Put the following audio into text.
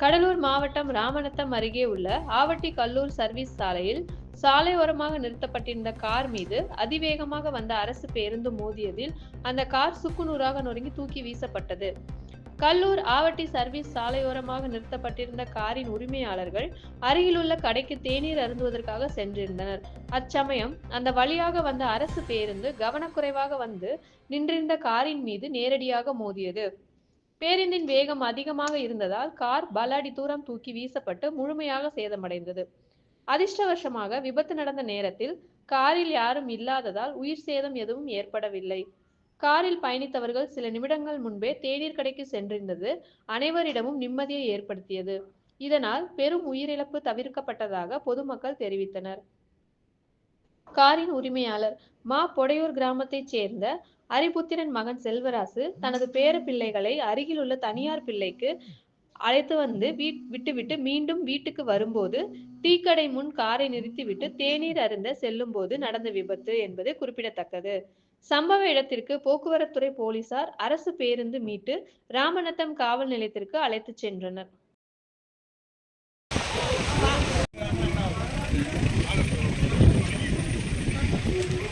கடலூர் மாவட்டம் ராமநத்தம் அருகே உள்ள ஆவட்டி கல்லூர் சர்வீஸ் சாலையில் சாலையோரமாக நிறுத்தப்பட்டிருந்த கார் மீது அதிவேகமாக வந்த அரசு பேருந்து மோதியதில் அந்த கார் சுக்குநூறாக நொறுங்கி தூக்கி வீசப்பட்டது. கல்லூர் ஆவட்டி சர்வீஸ் சாலையோரமாக நிறுத்தப்பட்டிருந்த காரின் உரிமையாளர்கள் அருகிலுள்ள கடைக்கு தேநீர் அருந்துவதற்காக சென்றிருந்தனர். அச்சமயம் அந்த வழியாக வந்த அரசு பேருந்து கவனக்குறைவாக வந்து நின்றிருந்த காரின் மீது நேரடியாக மோதியது. பேருந்தின் வேகம் அதிகமாக இருந்ததால் கார் பல அடி தூரம் தூக்கி வீசப்பட்டு முழுமையாக சேதமடைந்தது. அதிர்ஷ்டவசமாக விபத்து நடந்த நேரத்தில் காரில் யாரும் இல்லாததால் உயிர் சேதம் எதுவும் ஏற்படவில்லை. காரில் பயணித்தவர்கள் சில நிமிடங்கள் முன்பே தேநீர் கடைக்கு சென்றிருந்தது அனைவரிடமும் நிம்மதியை ஏற்படுத்தியது. இதனால் பெரும் உயிரிழப்பு தவிர்க்கப்பட்டதாக பொதுமக்கள் தெரிவித்தனர். காரின் உரிமையாளர் மா பொடையூர் கிராமத்தைச் சேர்ந்த அரிபுத்திரன் மகன் செல்வராசு தனது பேர பிள்ளைகளை அருகிலுள்ள தனியார் பிள்ளைக்கு அழைத்து வந்து விட்டுவிட்டு மீண்டும் வீட்டுக்கு வரும்போது டீக்கடை முன் காரை நிறுத்திவிட்டு தேநீர் அருந்த செல்லும் போது நடந்த விபத்து என்பது குறிப்பிடத்தக்கது. சம்பவ இடத்திற்கு போக்குவரத்துறை போலீசார் அரசு பேருந்து மீட்டு ராமநத்தம் காவல் நிலையத்திற்கு அழைத்துச் சென்றனர். Yeah.